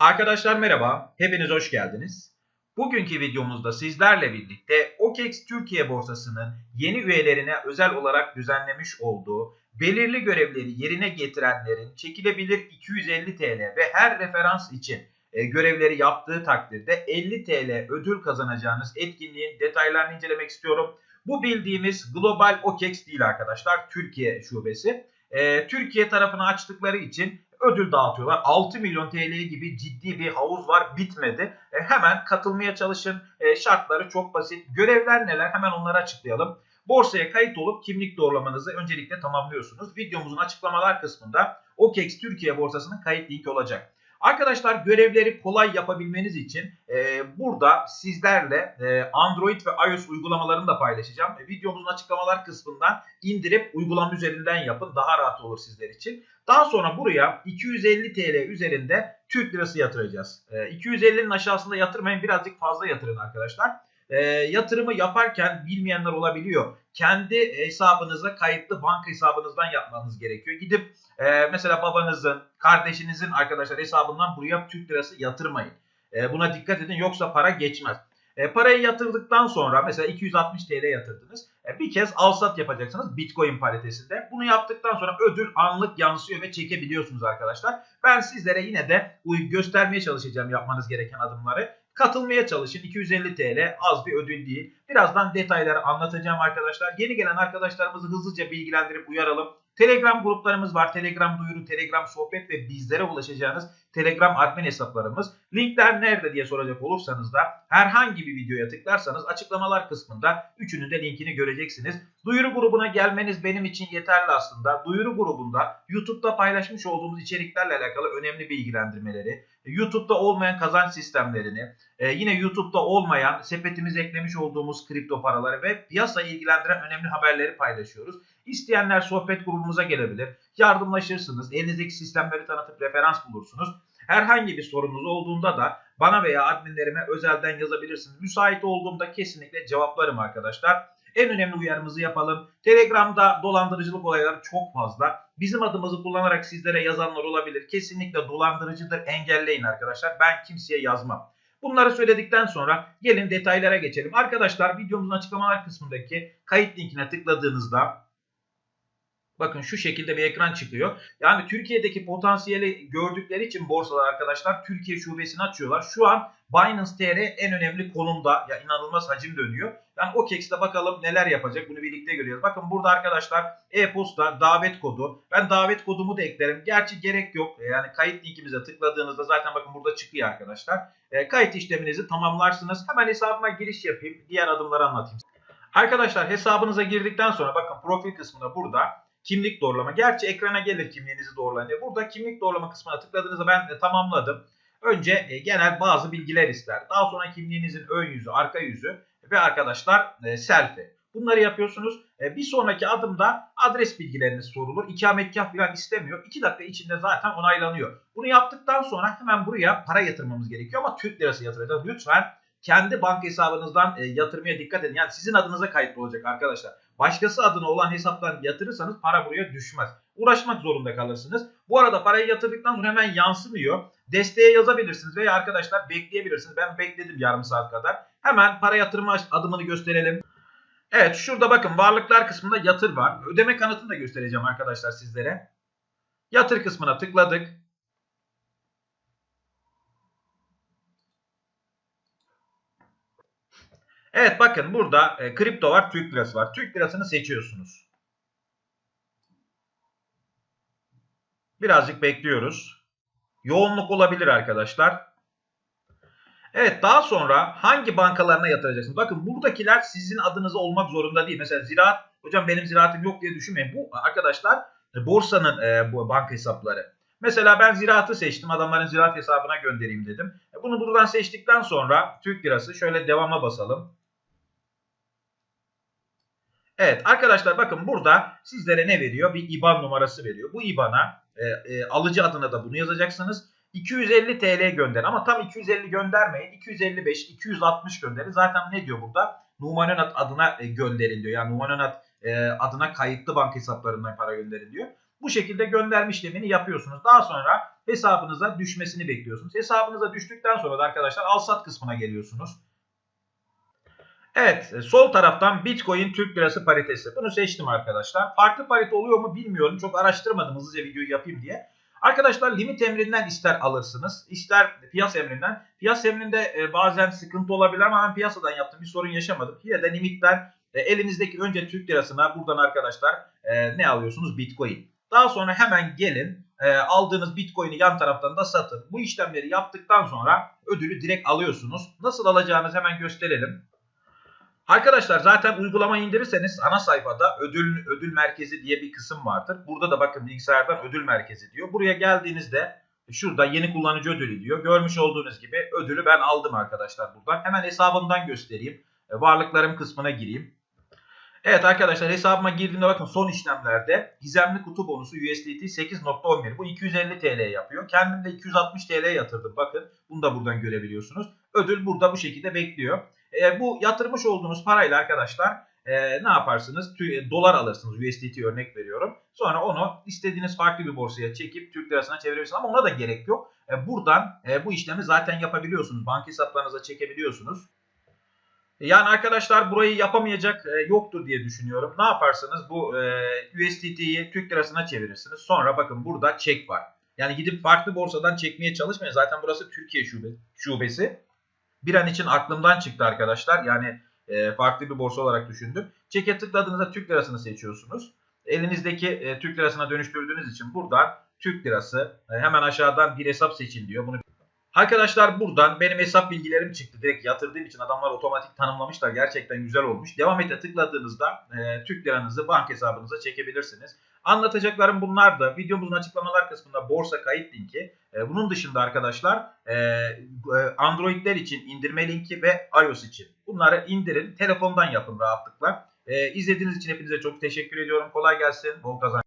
Arkadaşlar merhaba, hepiniz hoş geldiniz. Bugünkü videomuzda sizlerle birlikte OKEX Türkiye borsasının yeni üyelerine özel olarak düzenlemiş olduğu belirli görevleri yerine getirenlerin çekilebilir 250 TL ve her referans için e, görevleri yaptığı takdirde 50 TL ödül kazanacağınız etkinliğin detaylarını incelemek istiyorum. Bu bildiğimiz Global OKEX değil arkadaşlar, Türkiye şubesi. E, Türkiye tarafını açtıkları için ödül dağıtıyorlar. 6 milyon TL gibi ciddi bir havuz var bitmedi. E, hemen katılmaya çalışın. E, şartları çok basit. Görevler neler hemen onları açıklayalım. Borsaya kayıt olup kimlik doğrulamanızı öncelikle tamamlıyorsunuz. Videomuzun açıklamalar kısmında OKEX Türkiye borsasının kayıt linki olacak. Arkadaşlar görevleri kolay yapabilmeniz için e, burada sizlerle e, Android ve iOS uygulamalarını da paylaşacağım. E, videomuzun açıklamalar kısmından indirip uygulama üzerinden yapın. Daha rahat olur sizler için. Daha sonra buraya 250 TL üzerinde Türk lirası yatıracağız. E, 250'nin aşağısında yatırmayın birazcık fazla yatırın arkadaşlar. E, yatırımı yaparken bilmeyenler olabiliyor. Kendi hesabınıza kayıtlı banka hesabınızdan yapmanız gerekiyor. Gidip e, mesela babanızın, kardeşinizin arkadaşlar hesabından buraya Türk lirası yatırmayın. E, buna dikkat edin yoksa para geçmez. E, parayı yatırdıktan sonra mesela 260 TL yatırdınız. E, bir kez alsat yapacaksınız Bitcoin paritesinde. Bunu yaptıktan sonra ödül anlık yansıyor ve çekebiliyorsunuz arkadaşlar. Ben sizlere yine de göstermeye çalışacağım yapmanız gereken adımları. Katılmaya çalışın. 250 TL az bir ödül değil. Birazdan detayları anlatacağım arkadaşlar. Yeni gelen arkadaşlarımızı hızlıca bilgilendirip uyaralım. Telegram gruplarımız var. Telegram duyuru, Telegram sohbet ve bizlere ulaşacağınız Telegram admin hesaplarımız. Linkler nerede diye soracak olursanız da herhangi bir videoya tıklarsanız açıklamalar kısmında üçünün de linkini göreceksiniz. Duyuru grubuna gelmeniz benim için yeterli aslında. Duyuru grubunda YouTube'da paylaşmış olduğumuz içeriklerle alakalı önemli bilgilendirmeleri, YouTube'da olmayan kazanç sistemlerini, e, yine YouTube'da olmayan sepetimize eklemiş olduğumuz kripto paraları ve piyasayı ilgilendiren önemli haberleri paylaşıyoruz. İsteyenler sohbet grubumuza gelebilir. Yardımlaşırsınız. Elinizdeki sistemleri tanıtıp referans bulursunuz. Herhangi bir sorunuz olduğunda da bana veya adminlerime özelden yazabilirsiniz. Müsait olduğumda kesinlikle cevaplarım arkadaşlar. En önemli uyarımızı yapalım. Telegram'da dolandırıcılık olayları çok fazla. Bizim adımızı kullanarak sizlere yazanlar olabilir. Kesinlikle dolandırıcıdır. Engelleyin arkadaşlar. Ben kimseye yazmam. Bunları söyledikten sonra gelin detaylara geçelim. Arkadaşlar videomuzun açıklamalar kısmındaki kayıt linkine tıkladığınızda Bakın şu şekilde bir ekran çıkıyor. Yani Türkiye'deki potansiyeli gördükleri için borsalar arkadaşlar Türkiye şubesini açıyorlar. Şu an Binance TR en önemli konumda. Ya inanılmaz hacim dönüyor. Yani OKEX'te bakalım neler yapacak bunu birlikte görüyoruz. Bakın burada arkadaşlar e-posta davet kodu. Ben davet kodumu da eklerim. Gerçi gerek yok. Yani kayıt linkimize tıkladığınızda zaten bakın burada çıkıyor arkadaşlar. E, kayıt işleminizi tamamlarsınız. Hemen hesabıma giriş yapayım. Diğer adımları anlatayım. Arkadaşlar hesabınıza girdikten sonra bakın profil kısmında burada kimlik doğrulama. Gerçi ekrana gelir kimliğinizi doğrulayın diye. Burada kimlik doğrulama kısmına tıkladığınızda ben tamamladım. Önce e, genel bazı bilgiler ister. Daha sonra kimliğinizin ön yüzü, arka yüzü ve arkadaşlar e, selfie. Bunları yapıyorsunuz. E, bir sonraki adımda adres bilgileriniz sorulur. İkametgah falan istemiyor. 2 dakika içinde zaten onaylanıyor. Bunu yaptıktan sonra hemen buraya para yatırmamız gerekiyor ama Türk lirası yatıracağız. Lütfen kendi banka hesabınızdan e, yatırmaya dikkat edin. Yani sizin adınıza kayıtlı olacak arkadaşlar. Başkası adına olan hesaptan yatırırsanız para buraya düşmez. Uğraşmak zorunda kalırsınız. Bu arada parayı yatırdıktan sonra hemen yansımıyor. Desteğe yazabilirsiniz veya arkadaşlar bekleyebilirsiniz. Ben bekledim yarım saat kadar. Hemen para yatırma adımını gösterelim. Evet şurada bakın varlıklar kısmında yatır var. Ödeme kanıtını da göstereceğim arkadaşlar sizlere. Yatır kısmına tıkladık. Evet bakın burada e, kripto var, Türk lirası var. Türk lirasını seçiyorsunuz. Birazcık bekliyoruz. Yoğunluk olabilir arkadaşlar. Evet daha sonra hangi bankalarına yatıracaksınız? Bakın buradakiler sizin adınıza olmak zorunda değil. Mesela ziraat, hocam benim ziraatim yok diye düşünmeyin. Bu arkadaşlar e, borsanın e, bu banka hesapları. Mesela ben ziraatı seçtim. Adamların ziraat hesabına göndereyim dedim. E, bunu buradan seçtikten sonra Türk lirası şöyle devama basalım. Evet arkadaşlar bakın burada sizlere ne veriyor? Bir IBAN numarası veriyor. Bu IBAN'a e, e, alıcı adına da bunu yazacaksınız. 250 TL gönder ama tam 250 göndermeyin. 255, 260 gönderin. Zaten ne diyor burada? Numanonat adına e, gönderin diyor. Yani Numanonat e, adına kayıtlı banka hesaplarından para gönderin diyor. Bu şekilde gönderme işlemini yapıyorsunuz. Daha sonra hesabınıza düşmesini bekliyorsunuz. Hesabınıza düştükten sonra da arkadaşlar al sat kısmına geliyorsunuz. Evet e, sol taraftan Bitcoin Türk Lirası paritesi. Bunu seçtim arkadaşlar. Farklı parite oluyor mu bilmiyorum. Çok araştırmadım hızlıca videoyu yapayım diye. Arkadaşlar limit emrinden ister alırsınız, ister piyasa emrinden. Piyasa emrinde e, bazen sıkıntı olabilir ama ben piyasadan yaptım bir sorun yaşamadım. Yine de limitler e, elinizdeki önce Türk lirasına buradan arkadaşlar e, ne alıyorsunuz? Bitcoin. Daha sonra hemen gelin e, aldığınız Bitcoin'i yan taraftan da satın. Bu işlemleri yaptıktan sonra ödülü direkt alıyorsunuz. Nasıl alacağınızı hemen gösterelim. Arkadaşlar zaten uygulama indirirseniz ana sayfada ödül ödül merkezi diye bir kısım vardır. Burada da bakın bilgisayardan ödül merkezi diyor. Buraya geldiğinizde şurada yeni kullanıcı ödülü diyor. Görmüş olduğunuz gibi ödülü ben aldım arkadaşlar buradan. Hemen hesabımdan göstereyim. E, Varlıklarım kısmına gireyim. Evet arkadaşlar hesabıma girdiğimde bakın son işlemlerde gizemli kutu bonusu USDT 8.11 bu 250 TL yapıyor. Kendim de 260 TL yatırdım bakın bunu da buradan görebiliyorsunuz. Ödül burada bu şekilde bekliyor. E, bu yatırmış olduğunuz parayla arkadaşlar e, ne yaparsınız? Tü- dolar alırsınız USDT örnek veriyorum. Sonra onu istediğiniz farklı bir borsaya çekip Türk lirasına çevirebilirsiniz ama ona da gerek yok. E, buradan e, bu işlemi zaten yapabiliyorsunuz. Banka hesaplarınıza çekebiliyorsunuz. Yani arkadaşlar burayı yapamayacak e, yoktur diye düşünüyorum. Ne yaparsınız? Bu e, USDT'yi Türk lirasına çevirirsiniz. Sonra bakın burada çek var. Yani gidip farklı borsadan çekmeye çalışmayın. Zaten burası Türkiye şube, şubesi. Bir an için aklımdan çıktı arkadaşlar. Yani e, farklı bir borsa olarak düşündüm. Çeke tıkladığınızda Türk lirasını seçiyorsunuz. Elinizdeki e, Türk lirasına dönüştürdüğünüz için buradan Türk lirası e, hemen aşağıdan bir hesap seçin diyor. Bunu Arkadaşlar buradan benim hesap bilgilerim çıktı. Direkt yatırdığım için adamlar otomatik tanımlamışlar. Gerçekten güzel olmuş. Devam ete tıkladığınızda e, Türk liranızı bank hesabınıza çekebilirsiniz. Anlatacaklarım bunlar da. Videomuzun açıklamalar kısmında borsa kayıt linki. E, bunun dışında arkadaşlar e, e, Androidler için indirme linki ve iOS için. Bunları indirin. Telefondan yapın rahatlıkla. İzlediğiniz için hepinize çok teşekkür ediyorum. Kolay gelsin. Bol kazanç.